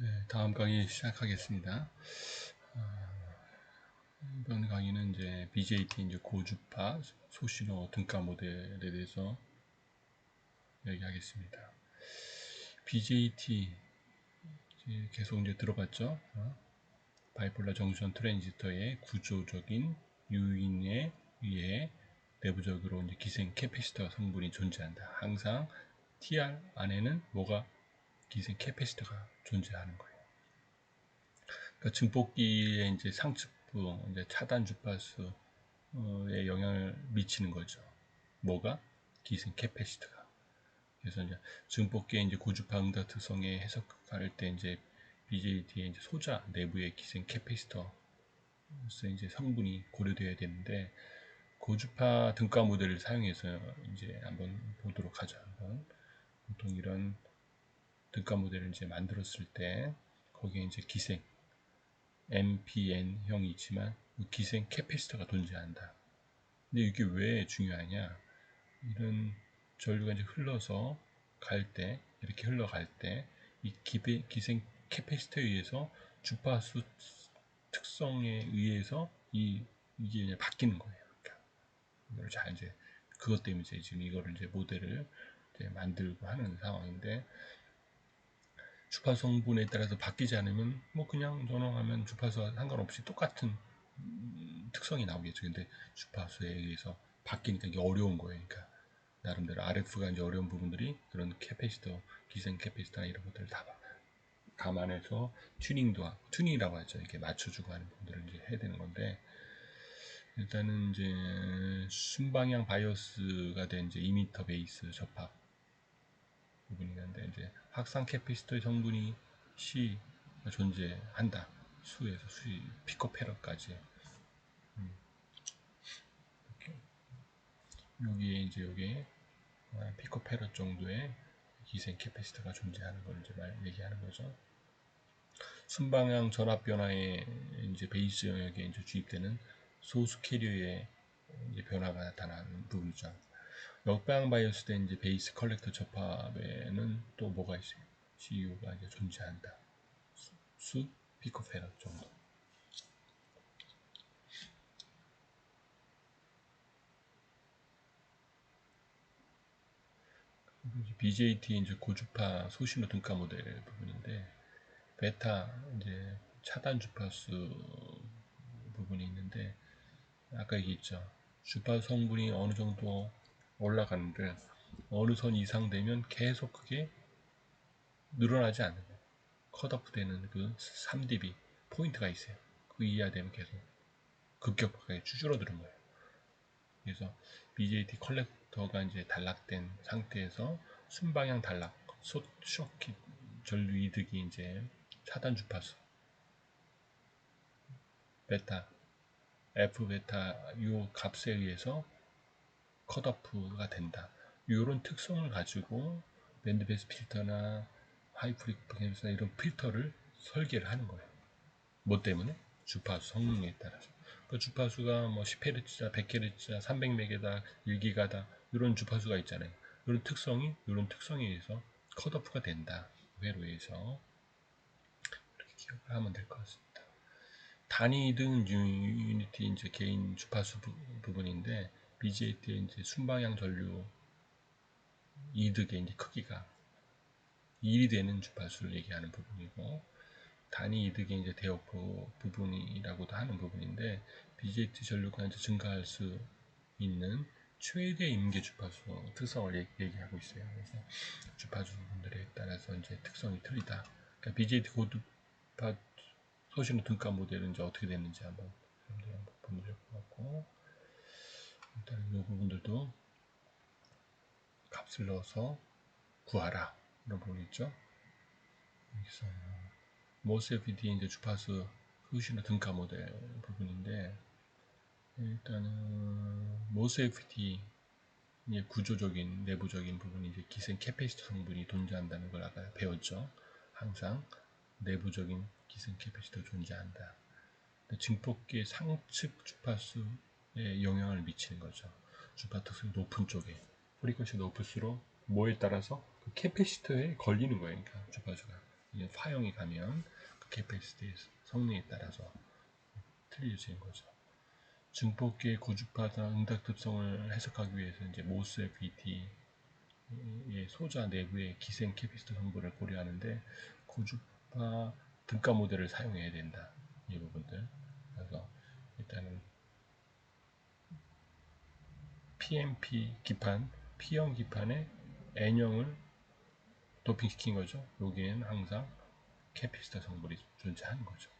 네, 다음 강의 시작하겠습니다. 어, 이번 강의는 이제 BJT 이제 고주파 소신호 등가 모델에 대해서 얘기하겠습니다. BJT 이제 계속 이제 들어봤죠. 어? 바이폴라 정션 트랜지스터의 구조적인 유인에 의해 내부적으로 이제 기생 캐패시터 성분이 존재한다. 항상 TR 안에는 뭐가 기생 캐패시터가 존재하는 거예요. 그러니까 증폭기의 이제 상측부, 이제 차단 주파수에 영향을 미치는 거죠. 뭐가? 기생 캐패시터가. 그래서 이제 증폭기의 이제 고주파 응답 특성에 해석할 때 이제 BJT의 이제 소자 내부의 기생 캐패시터 이제 성분이 고려되어야 되는데 고주파 등가 모델을 사용해서 이제 한번 보도록 하죠. 한번. 보통 이런 등가 모델을 이제 만들었을 때 거기에 이제 기생 MPN형이 있지만 그 기생 캐패시터가 존재한다. 근데 이게 왜 중요하냐? 이런 전류가 이제 흘러서 갈 때, 이렇게 흘러갈 때, 이 기생 캐패시터에 의해서 주파수 특성에 의해서 이, 이게 바뀌는 거예요. 그러니까 이걸 잘 이제, 그것 때문에 이제 지금 이거를 이제 모델을 이제 만들고 하는 상황인데, 주파수 성분에 따라서 바뀌지 않으면 뭐 그냥 전원하면 주파수와 상관없이 똑같은 특성이 나오겠죠. 근데 주파수에 의해서 바뀌니까 이게 어려운 거예요. 그러니까 나름대로 RF가 이제 어려운 부분들이 그런 캐패시터, 기생 캐패시터나 이런 것들을 다 감안해서 튜닝도 하고, 튜닝이라고 하죠. 이렇게 맞춰주고 하는 부분들을 이제 해야 되는 건데 일단은 이제 순방향 바이오스가 된 이제 이미터 베이스 접합 부분이 있는데 이제 확산 캐피시터의 성분이 C 가 존재한다. 수에서 수이 피코페러까지 음. 여기에 이제 여기 피코페러 정도의 기생 캐피시터가 존재하는 걸 이제 말 얘기하는 거죠. 순방향 전압 변화에 이제 베이스 영역에 이제 주입되는 소수 캐리어의 이제 변화가 나타나는 부분이죠. 역방 바이오스 된 이제 베이스 컬렉터 접합에는 또 뭐가 있어요? CU가 이제 존재한다. 수, 수 피코페러 정도. BJT 이제 고주파 소신호 등가 모델 부분인데 베타 이제 차단 주파수 부분이 있는데 아까 얘기했죠. 주파 성분이 어느 정도 올라가는데 어느 선 이상 되면 계속 그게 늘어나지 않는. 컷오프 되는 그 3dB 포인트가 있어요. 그 이하 되면 계속 급격하게 줄어드는 거예요. 그래서 BJT 컬렉터가 이제 단락된 상태에서 순방향 단락, 쇼키 전류 이득이 이제 차단 주파수 베타 F 베타 요 값에 의해서 컷오프가 된다. 이런 특성을 가지고 밴드베스 필터나 하이프리퀀스나 이런 필터를 설계를 하는 거예요. 뭐 때문에? 주파수 성능에 따라서. 그 주파수가 뭐 10Hz다, 100Hz다, 300MHz다, 1기가다 이런 주파수가 있잖아요. 이런 특성이 이런 특성에 의해서 컷오프가 된다. 회로에서 이렇게 기억을 하면 될 것 같습니다. 단위 등 유니티 이제 개인 주파수 부, 분인데 BJT의 이제 순방향 전류 이득의 이제 크기가 1이 되는 주파수를 얘기하는 부분이고 단위 이득의 이제 대역 부분이라고도 하는 부분인데 BJT 전류가 이제 증가할 수 있는 최대 임계 주파수 특성을 얘기하고 있어요. 그래서 주파수 부분들에 따라서 이제 특성이 틀리다. 그러니까 BJT 고주파 소신호 등가 모델은 이제 어떻게 됐는지 한번 보면 될 것 같고 일단 이 부분들도 값을 넣어서 구하라 이런 부분이 있죠. 여기서 FD 이제 주파수 소신호 등가 모델 부분인데 일단은 모스 FD 구조적인 내부적인 부분이 이제 기생 캐패시터 성분이 존재한다는 걸 아까 배웠죠. 항상 내부적인 기승 캐패시터 존재한다. 증폭기의 상측 주파수에 영향을 미치는 거죠. 주파 특성이 높은 쪽에 프리퀀시 높을수록 뭐에 따라서 그 캐패시터에 걸리는 거예요. 그러니까 주파수가 이제 파형이 가면 그 캐패시티의 성능에 따라서 틀려지는 거죠. 증폭기의 고주파나 응답 특성을 해석하기 위해서 이제 모스 FET 의 소자 내부의 기생 캐피스터 성분을 고려하는데 고주파 등가 모델을 사용해야 된다. 이 부분들. 그래서 일단은 PMP 기판, P형 기판에 N형을 도핑시킨 거죠. 여기에는 항상 캐피스터 성분이 존재하는 거죠.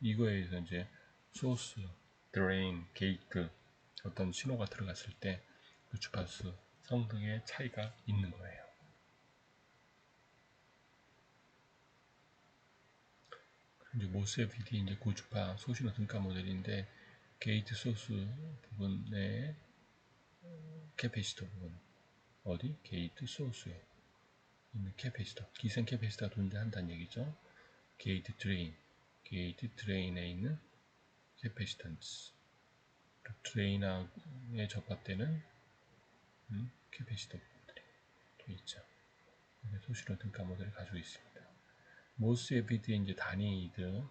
이거에 의해서 이제 소스, 드레인, 게이트 어떤 신호가 들어갔을 때 그 주파수 성능의 차이가 있는 거예요. 이제 모스 FD 이제 고주파 소신호 등가 모델인데 게이트 소스 부분에 캐패시터 부분 어디 게이트 소스에 있는 캐패시터 기생 캐패시터가 존재한다는 얘기죠. 게이트 드레인 게이트 드레인에 있는 캐패시턴스 드레인하고에 접합되는 음, 캐패시터 부분들이 또 있죠. 소실로 등가 모델을 가지고 있습니다. 모스 에피드의 이제 단위들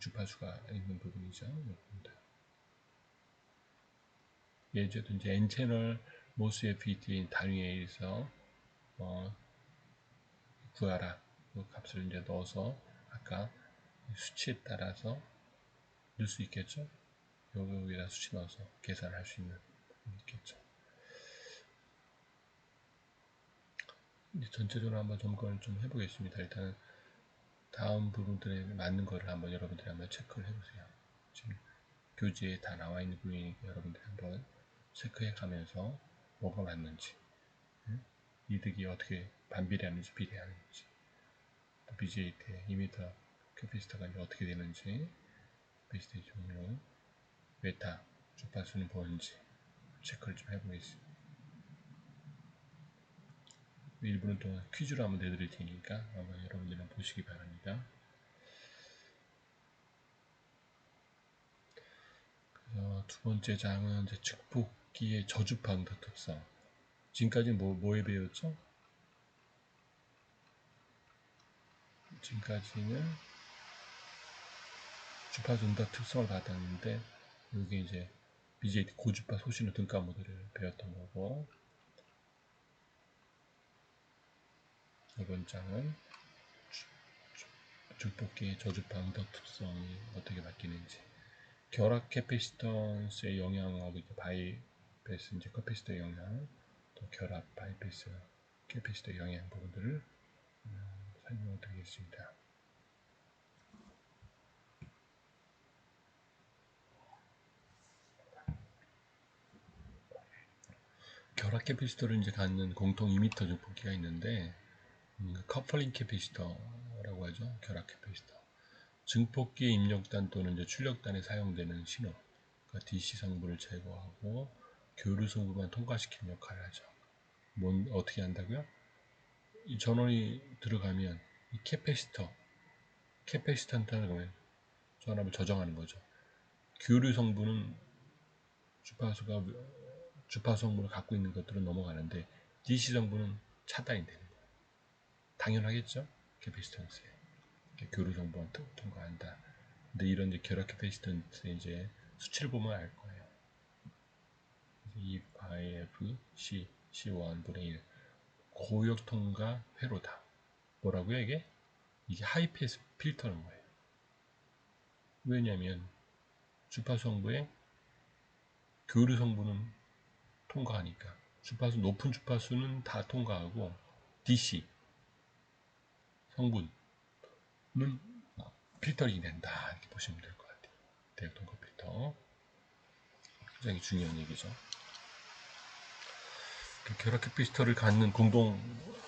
주파수가 있는 부분이죠. 예제도 이제 n 채널 모스 에피드의 단위에 의해서 어, 구하라 그 값을 이제 넣어서 아까 수치에 따라서 넣을 수 있겠죠. 여기다 수치 넣어서 계산할 수 있는 있겠죠. 이제 전체적으로 한번 점검을 좀 해보겠습니다. 일단 다음 부분들에 맞는 거를 한번 여러분들이 한번 체크를 해보세요. 지금 교재에 다 나와 있는 부분이니까 여러분들이 한번 체크해 가면서 뭐가 맞는지 이득이 어떻게 반비례하는지 비례하는지 BJT, 이미터, 캐피스터가 어떻게 되는지 베스트 종류, 메타, 주파수는 뭔지 체크를 좀 해보겠습니다. 일부는 또 퀴즈로 한번 내드릴 테니까 한번 여러분들은 보시기 바랍니다. 두 번째 장은 이제 측 폭기의 저주파응답 특성. 지금까지 뭐, 뭐에 배웠죠? 지금까지는 주파수 응답 특성을 받았는데 여기 이제 BJT 고주파 소신호 등가 모델을 배웠던 거고 이번 장은 주폭기의 저주파 응답 특성이 어떻게 바뀌는지 결합 캐피시턴스의 영향하고 이 이제 커피스터 영향 또 결합 바이패스 캐피시터 영향 부분들을 음, 설명을 드리겠습니다. 결합 캐피시터를 이제 갖는 공통 2m 증폭기가 있는데 음, 커플링 캐피시터라고 하죠. 결합 캐피시터. 증폭기의 입력단 또는 이제 출력단에 사용되는 신호, 그러니까 DC 성분을 제거하고 교류 성분만 통과시키는 역할을 하죠. 뭔 어떻게 한다고요? 이 전원이 들어가면 이 캐패시터, 캐패시턴트는 그러면 전압을 조정하는 거죠. 교류 성분은 주파수가 주파수 성분을 갖고 있는 것들은 넘어가는데 DC 성분은 차단이 되는 거예요. 당연하겠죠? 캐패시턴스에. 교류 정보만 통과한다. 근데 이런 이제 결합 캐패시턴스 이제 수치를 보면 알 거예요. 2 IF C C1 분의 1 고역 통과 회로다. 뭐라고요 이게? 이게 하이패스 필터는 거예요. 왜냐하면 주파수 성분에 교류 성분은 통과하니까 주파수 높은 주파수는 다 통과하고 DC 성분은 필터링이 된다 이렇게 보시면 될 것 같아요. 대역 통과 필터 굉장히 중요한 얘기죠. 그 결합 캐피스터를 갖는 공동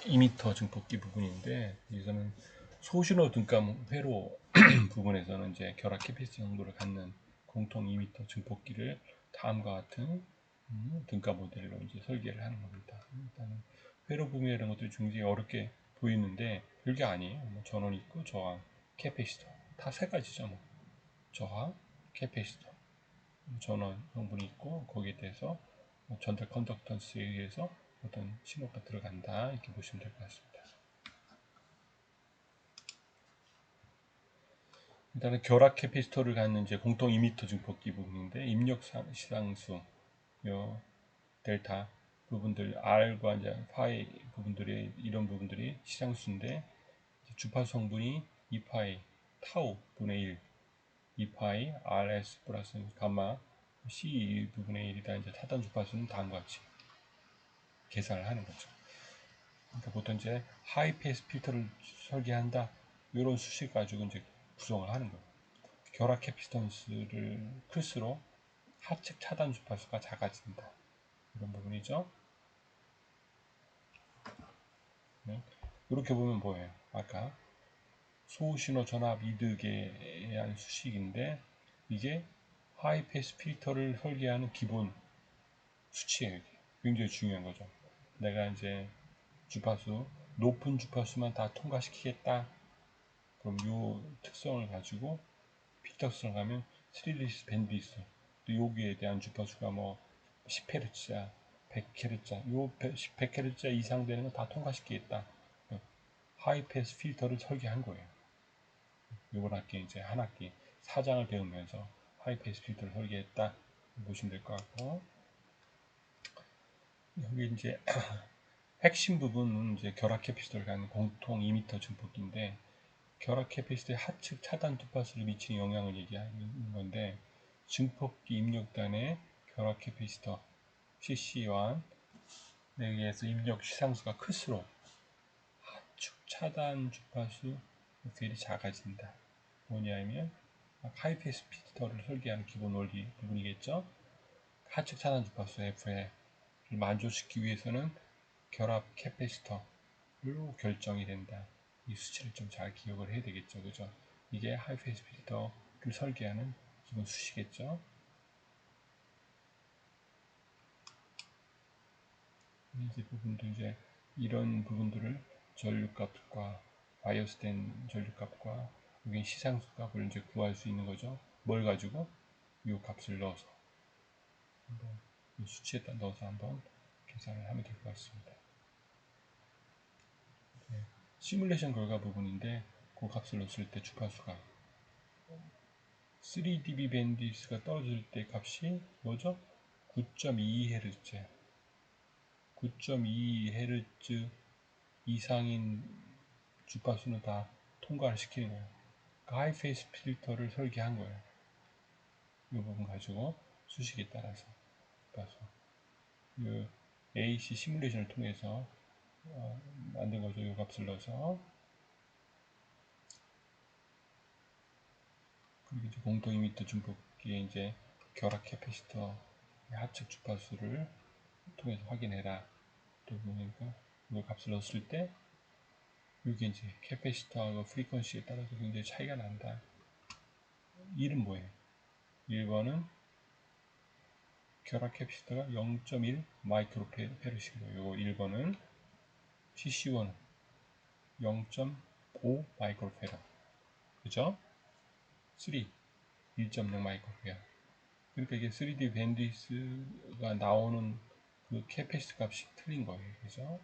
2m 증폭기 부분인데 이거는 소신호 등감 회로 부분에서는 이제 결합 캐피스터 정도를 갖는 공통 2m 증폭기를 다음과 같은 음, 등가 모델로 이제 설계를 하는 겁니다. 일단은 회로 부분 이런 것들이 굉장히 어렵게 보이는데 별게 아니에요. 뭐 전원 있고 저항, 캐패시터 다 세 가지죠. 뭐. 저항, 캐패시터 전원 성분이 있고 거기에 대해서 뭐 전달 컨덕턴스에 의해서 어떤 신호가 들어간다 이렇게 보시면 될 것 같습니다. 일단은 결합 캐피스터를 갖는 이제 공통 2m 증폭기 부분인데 입력 시상수 요 델타 부분들 R과 이제 파이 부분들이 이런 부분들이 시상수인데 주파수 성분이 2파이 타우 분의 1 2파이 RS 플러스 감마 C 부분의 1이다 이제 차단 주파수는 다음과 같이 계산을 하는 거죠. 그러니까 보통 이제 하이 패스 필터를 설계한다 이런 수식 가지고 이제 구성을 하는 거예요. 결합 캐피스턴스를 클수록 하측 차단 주파수가 작아진다. 이런 부분이죠. 네. 이렇게 보면 뭐예요? 아까 소신호 전압 이득에 의한 수식인데 이게 하이 패스 필터를 설계하는 기본 수치예요. 굉장히 중요한 거죠. 내가 이제 주파수 높은 주파수만 다 통과시키겠다. 그럼 이 특성을 가지고 필터성을 가면 3리스 밴드 있어. 또 여기에 대한 주파수가 뭐 10Hz야, 100Hz야. 요 100Hz 이상 되는 거 다 통과시키겠다. 하이 패스 필터를 설계한 거예요. 이번 학기 이제 한 학기 사장을 배우면서 하이 패스 필터를 설계했다 보시면 될 것 같고 여기 이제 핵심 부분은 이제 결합 캐피스터를 갖는 공통 2m 증폭기인데 결합 캐피스터의 하측 차단 주파수를 미치는 영향을 얘기하는 건데 증폭기 입력단의 결합 캐피스터 CC1 여기에서 입력 시상수가 클수록 하측 차단 주파수 필이 작아진다. 뭐냐면 하이패스 필터를 설계하는 기본 원리 부분이겠죠. 하측 차단 주파수 F에 만족시키기 위해서는 결합 캐패시터로 결정이 된다. 이 수치를 좀 잘 기억을 해야 되겠죠. 그죠? 이게 하이패스 필터를 설계하는 기본 수치겠죠. 이제 부분도 이제 이런 부분들을 전류값과 바이어스된 전류값과 여기 시상수 값을 이제 구할 수 있는 거죠. 뭘 가지고 이 값을 넣어서 한번 이 수치에다 넣어서 한번 계산을 하면 될 것 같습니다. 네, 시뮬레이션 결과 부분인데 그 값을 넣었을 때 주파수가 3dB 밴디스가 떨어질 때 값이 뭐죠? 9.2Hz 9.2Hz 이상인 주파수는 다 통과를 시키는 거예요. 하이페이스 필터를 설계한 거예요. 이 부분 가지고 수식에 따라서 주파수 그 AC 시뮬레이션을 통해서 어, 만든 거죠. 이 값을 넣어서 그리고 이제 공동 2m 중폭기에 이제 결합 캐패시터 하측 주파수를 통해서 확인해라. 또 보니까 이 값을 넣었을 때 이게 이제 캐패시터하고 프리퀀시에 따라서 굉장히 차이가 난다. 1은 뭐예요? 1번은 결합 캐패시터가 0.1 마이크로페르시고요. 요거 1번은 CC1은 0.5 마이크로페르. 그죠? 3 1.0 마이크로페르. 그러니까 이게 3D 밴디스가 나오는 그 캐패시터 값이 틀린 거예요. 그래서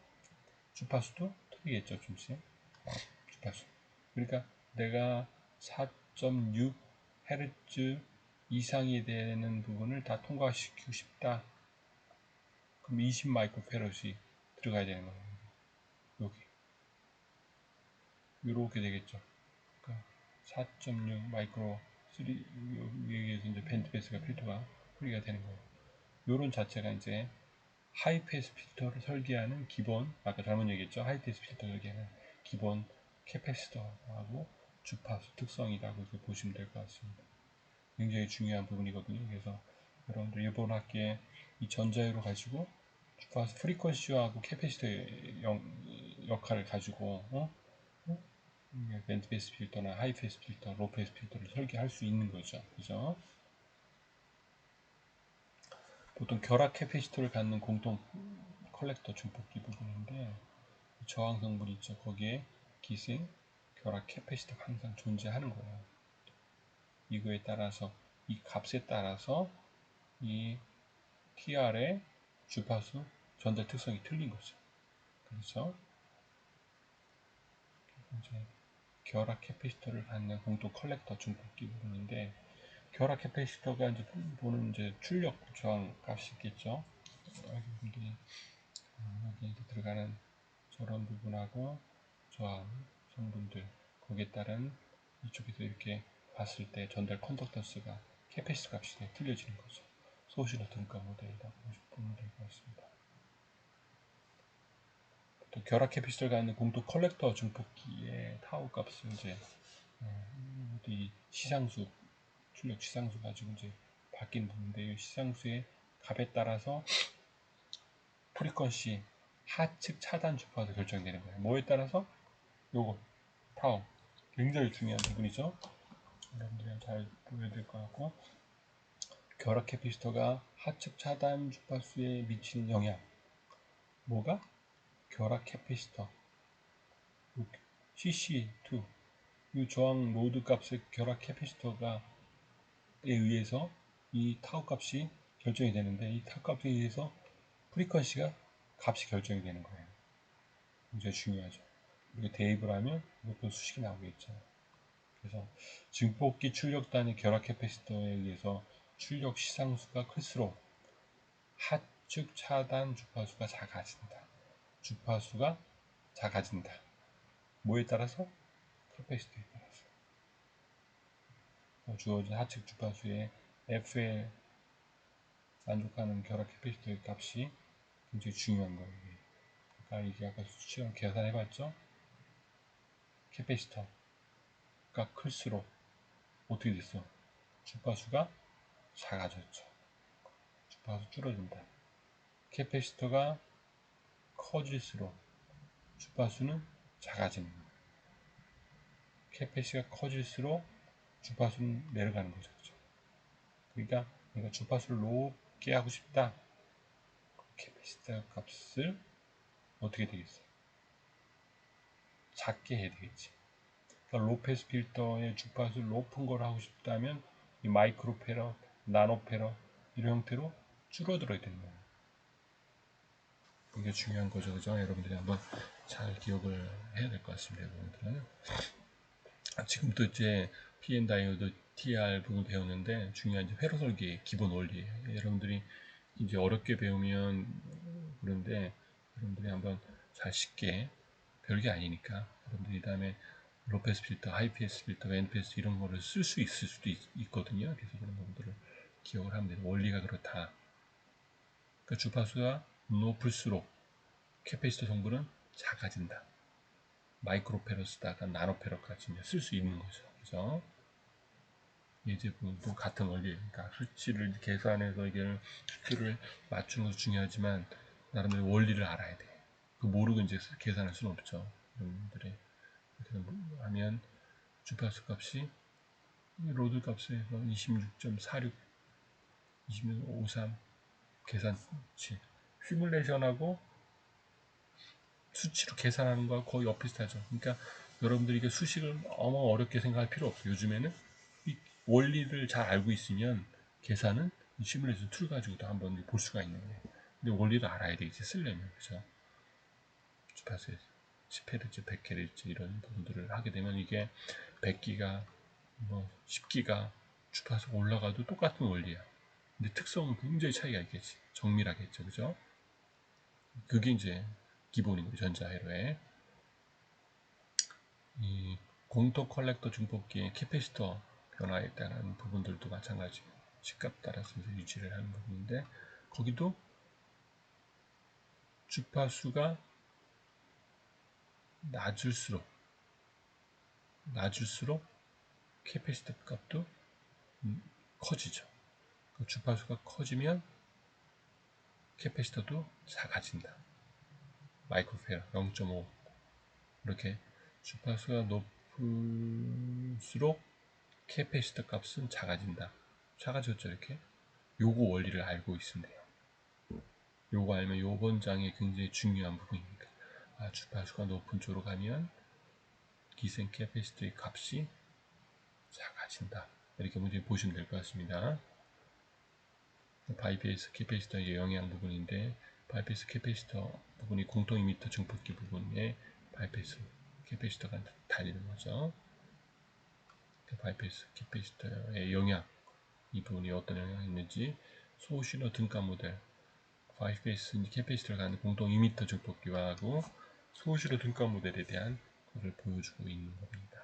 주파수도 틀리겠죠, 좀씩. 주파수. 그러니까 내가 4.6 헤르츠 이상이 되는 부분을 다 통과시키고 싶다. 그럼 20 마이크로페럿이 들어가야 되는 거예요. 여기. 이렇게 되겠죠. 그러니까 4.6 마이크로 3 여기에서 이제 밴드패스가 필터가 풀이가 되는 거예요. 요런 자체가 이제 하이패스 필터를 설계하는 기본 아까 잘못 얘기했죠. 하이패스 필터 설계하는 기본 캐패시터하고 주파수 특성이라고 이렇게 보시면 될 것 같습니다. 굉장히 중요한 부분이거든요. 그래서 여러분들 이번 학기에 이 전자유로 가지고 주파수 프리퀀시하고 캐패시터의 역할을 가지고 어? 어? 밴드패스 필터나 하이패스 필터, 로패스 필터를 설계할 수 있는 거죠. 그죠? 보통 결합 캐패시터를 갖는 공통 컬렉터 중폭기 부분인데 저항 성분 있죠. 거기에 기승 결합 캐패시터가 항상 존재하는 거예요. 이거에 따라서 이 값에 따라서 이 TR의 주파수 전달 특성이 틀린 거죠. 그래서 이제 결합 캐피시터를 갖는 공동 컬렉터 중폭기 부분인데 결합 캐피시터가 이제 보는 이제 출력 저항 값이 있겠죠. 여기 여기 들어가는 저런 부분하고 저항 성분들 거기에 따른 이쪽에서 이렇게 봤을 때 전달 컨덕턴스가 캐패시터 값이 틀려지는 거죠. 소실의 등가 모델이라고 보면 될 것 같습니다. 또 결합 캐피시터가 있는 공도 컬렉터 증폭기의 타우 값은 이제 어, 이 시상수 출력 시상수 가지고 이제 바뀐 부분인데 이 시상수의 값에 따라서 프리퀀시 하측 차단 주파수 결정되는 거예요. 뭐에 따라서 요거 타우 굉장히 중요한 부분이죠. 여러분들이 잘 보여야 될 것 같고 결합 캐피시터가 하측 차단 주파수에 미치는 영향 뭐가? 결합 캐피시터 CC2 이 저항 로드 값의 결합 캐피시터가 에 의해서 이 타우 값이 결정이 되는데 이 타우 값에 의해서 프리퀀시가 값이 결정이 되는 거예요. 굉장히 중요하죠. 이게 대입을 하면 이것도 수식이 나오겠죠. 그래서 증폭기 출력단의 결합 캐패시터에 의해서 출력 시상수가 클수록 하측 차단 주파수가 작아진다. 주파수가 작아진다. 뭐에 따라서? 캐패시터에 따라서. 주어진 하측 주파수의 F에 만족하는 결합 캐패시터의 값이 굉장히 중요한 거예요. 그러니까 이게 아까 수치형 계산해봤죠? 캐패시터가 클수록 어떻게 됐어? 주파수가 작아졌죠. 주파수 줄어든다. 캐패시터가 커질수록 주파수는 거예요. 캐패시가 커질수록 주파수는 내려가는 거죠. 그죠? 그러니까 내가 주파수를 높게 하고 싶다. 캐패시터 값을 어떻게 되겠어? 작게 해야 되겠지. 그러니까 로페스 필터의 주파수를 높은 걸 하고 싶다면 이 마이크로 페러, 나노 페러 이런 형태로 줄어들어야 되는 거예요. 이게 중요한 거죠, 그죠? 여러분들이 한번 잘 기억을 해야 될 것 같습니다, 여러분들은. 지금도 이제 PN 다이오드 TR 부분 배웠는데 중요한 이제 회로 설계 기본 원리예요. 여러분들이 이제 어렵게 배우면 그런데 여러분들이 한번 잘 쉽게 별게 아니니까 여러분들이 다음에 로페스 필터, 하이패스 필터, 왼패스 이런 거를 쓸 수 있을 수도 있, 거든요 그래서 그런 부분들을 기억을 하면 돼요. 원리가 그렇다. 그러니까 주파수가 높을수록 캐패시터 성분은 작아진다. 마이크로페로 쓰다가 나노페로까지 쓸 수 있는 거죠. 그죠? 예제분도 같은 원리, 그러니까 수치를 계산해서 이게 수치를 맞추는 것도 중요하지만 나름대로 원리를 알아야 돼. 그 모르고 이제 계산할 수는 없죠. 여러분들이 이렇게 하면 주파수 값이 로드 값에서 26.46, 26.53 계산치 시뮬레이션하고 수치로 계산하는 거와 거의 엇비슷하죠. 그러니까 여러분들이 이게 수식을 너무 어렵게 생각할 필요 없어요. 요즘에는 이 원리를 잘 알고 있으면 계산은 시뮬레이션 툴 가지고도 한번 볼 수가 있는 거예요. 근데 원리를 알아야 되겠지, 쓰려면. 그죠? 주파수에서 10Hz, 100Hz 이런 부분들을 하게 되면 이게 100기가, 뭐 10기가 주파수 올라가도 똑같은 원리야. 근데 특성은 굉장히 차이가 있겠지. 정밀하겠죠. 그죠? 그게 이제 기본인 거죠. 전자회로에. 이 공터 컬렉터 중폭기의 캐패시터 변화에 따른 부분들도 마찬가지 시값 따라서 유지를 하는 부분인데 거기도 주파수가 낮을수록 낮을수록 캐패시터 값도 커지죠. 그 주파수가 커지면 캐패시터도 작아진다. 마이크로페어 0.5 이렇게 주파수가 높을수록 캐패시터 값은 작아진다. 작아졌죠 이렇게. 요거 원리를 알고 있으면 돼요. 요거 알면 요번 장에 굉장히 중요한 부분입니다. 아, 주파수가 높은 쪽으로 가면 기생 캐패시터의 값이 작아진다. 이렇게 문제 보시면 될 것 같습니다. 바이페이스 캐패시터의 영향 부분인데 바이페이스 캐패시터 부분이 공통 이미터 증폭기 부분의 바이페이스 캐패시터가 달리는 거죠. 그 바이패스 캐패시터의 영향 이 부분이 어떤 영향이 있는지 소신호 등가 모델 바이패스 캐패시터를 갖는 공동 2m 증폭기와 하고 소신호 등가 모델에 대한 것을 보여주고 있는 겁니다.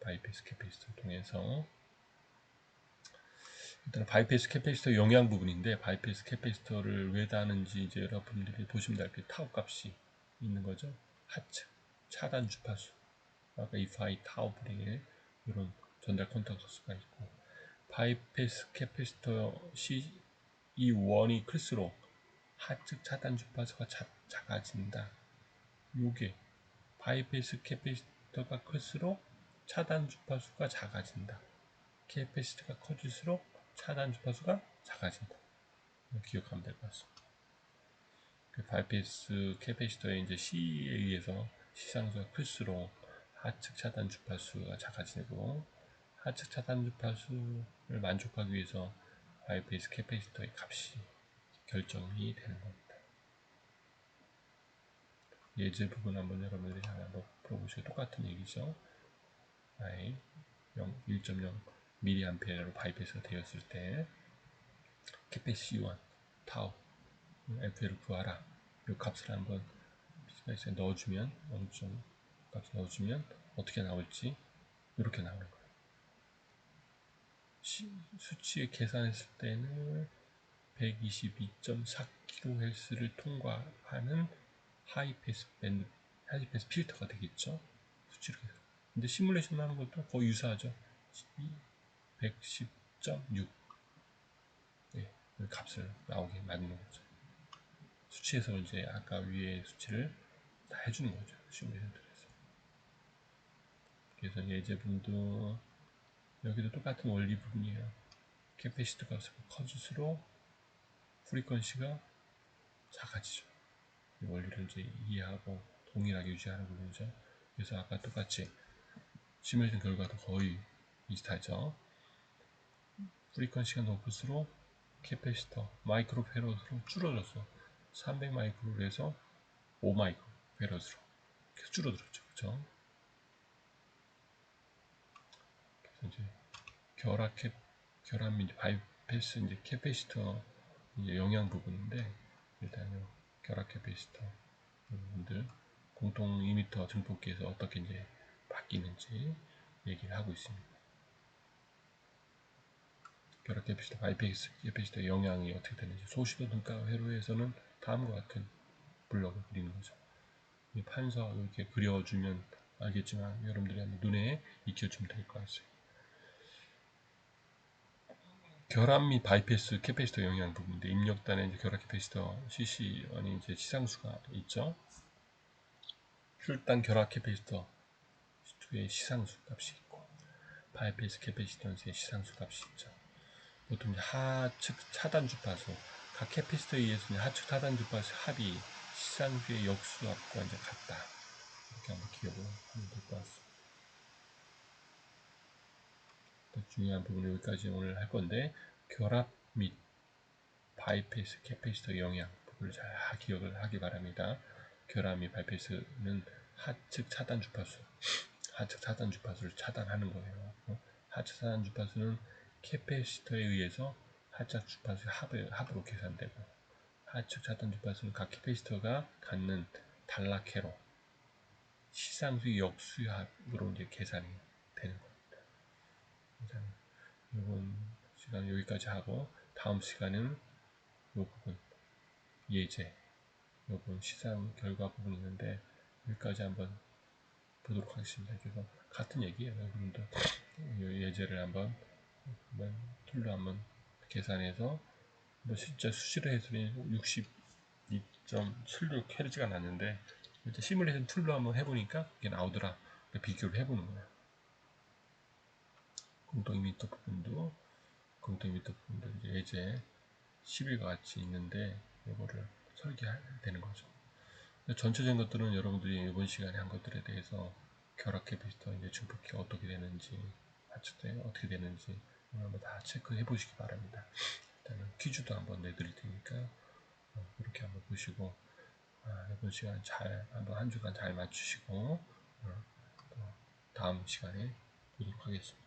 바이패스 캐패시터를 통해서 일단 바이패스 캐패시터 영향 부분인데 바이패스 캐패시터를 왜 다는지 이제 여러분들이 보시면 알게 타우 값이 있는 거죠. 하층 차단 주파수 아까 이파이 타우 브링일 이런 전달 컨택터스가 있고 바이패스 캐패시터 C 이 원이 클수록 하측 차단 주파수가 자, 작아진다. 요게 바이패스 캐패시터가 클수록 차단 주파수가 작아진다. 캐패시터가 커질수록 차단 주파수가 작아진다. 기억하면 될 것 같습니다. 그 바이패스 캐패시터의 이제 C에 의해서 시상수가 클수록 하측 차단 주파수가 작아지고 하측 차단 주파수를 만족하기 위해서 바이패스 캐패시터의 값이 결정이 되는 겁니다. 예제 부분 한번 여러분들이 한번 풀어보시고 똑같은 얘기죠. I 1.0 mA로 바이패스가 되었을 때 캐패시 1 타우 FL을 구하라 이 값을 한번 스페이스에 넣어주면 어느 정 값을 넣어주면 어떻게 나올지 이렇게 나오는 거예요. 수치에 계산했을 때는 122.4kHz를 통과하는 하이패스 밴드, 하이패스 필터가 되겠죠. 수치로 계산. 근데 시뮬레이션 하는 것도 거의 유사하죠. 110.6 네, 그 값을 나오게 만드는 거죠. 수치에서 이제 아까 위에 수치를 다 해주는 거죠. 시뮬레이션 들에서. 그래서 예제분도 여기도 똑같은 원리 부분이에요. 캐패시티 값이 커질수록 프리퀀시가 작아지죠. 이 원리를 이제 이해하고 동일하게 유지하는 거죠. 그래서 아까 똑같이 시뮬레이션 결과도 거의 비슷하죠. 프리퀀시가 높을수록 캐패시터 마이크로 페로스로 줄어들었어. 300 마이크로에서 5 마이크로 페로스로 계속 줄어들었죠. 그렇죠? 그래서 이제 결합 캡 결합 및 바이패스 이제 캐패시터 이제 영향 부분인데 일단은 결합 캐패시터 부분들 공통 2m 증폭기에서 어떻게 이제 바뀌는지 얘기를 하고 있습니다. 결합 캐패시터, 바이패스 캐패시터 영향이 어떻게 되는지 소시도 등가 회로에서는 다음과 같은 블럭을 그리는 거죠. 이 판서 이렇게 그려주면 알겠지만 여러분들이 한번 눈에 익혀주면 될 것 같아요. 결합 및 바이패스 캐패시터 영향 부분인데 입력단에 이제 결합 캐패시터 CC1이 이제 시상수가 있죠. 혈단 결합 캐패시터 의 시상수 값이 있고 바이패스 캐패시터의 시상수 값이 있죠. 보통 하측 차단 주파수 각 캐패시터에 의해서 하측 차단 주파수 합이 시상수의 역수합과 이제 같다. 이렇게 한번 기억을 하면 될 것 같습니다. 중요한 부분 여기까지 오늘 할 건데 결합 및 바이패스 캐패시터 영향 부분을 잘 기억을 하기 바랍니다. 결합 및 바이패스는 하측 차단 주파수 하측 차단 주파수를 차단하는 거예요. 어? 하측 차단 주파수는 캐패시터에 의해서 하측 주파수의 합을, 합으로 계산되고 하측 차단 주파수는 각 캐패시터가 갖는 단락회로 시상수 역수합으로 이제 계산이 되는 겁니다. 이건 시간 여기까지 하고 다음 시간은 이 부분 예제 이 부분 시상 결과 부분이 있는데 여기까지 한번 보도록 하겠습니다. 그래서 같은 얘기예요. 여러분도 예제를 한번, 한번 툴로 한번 계산해서 뭐 진짜 수시로 해서는 62.76Hz가 났는데 시뮬레이션 툴로 한번 해보니까 이게 나오더라. 비교를 해보는 거예요. 공동 이미터 부분도 공동 이미터 부분도 이제 예제 10일과 같이 있는데 이거를 설계해야 되는 거죠. 전체적인 것들은 여러분들이 이번 시간에 한 것들에 대해서 결합 캐피터 이제 증폭기가 어떻게 되는지 하측대 어떻게 되는지 한번 다 체크해 보시기 바랍니다. 일단은 퀴즈도 한번 내드릴 테니까 어, 이렇게 한번 보시고 아, 이번 시간 잘 한번 한 주간 잘 맞추시고 다음 시간에 보도록 하겠습니다.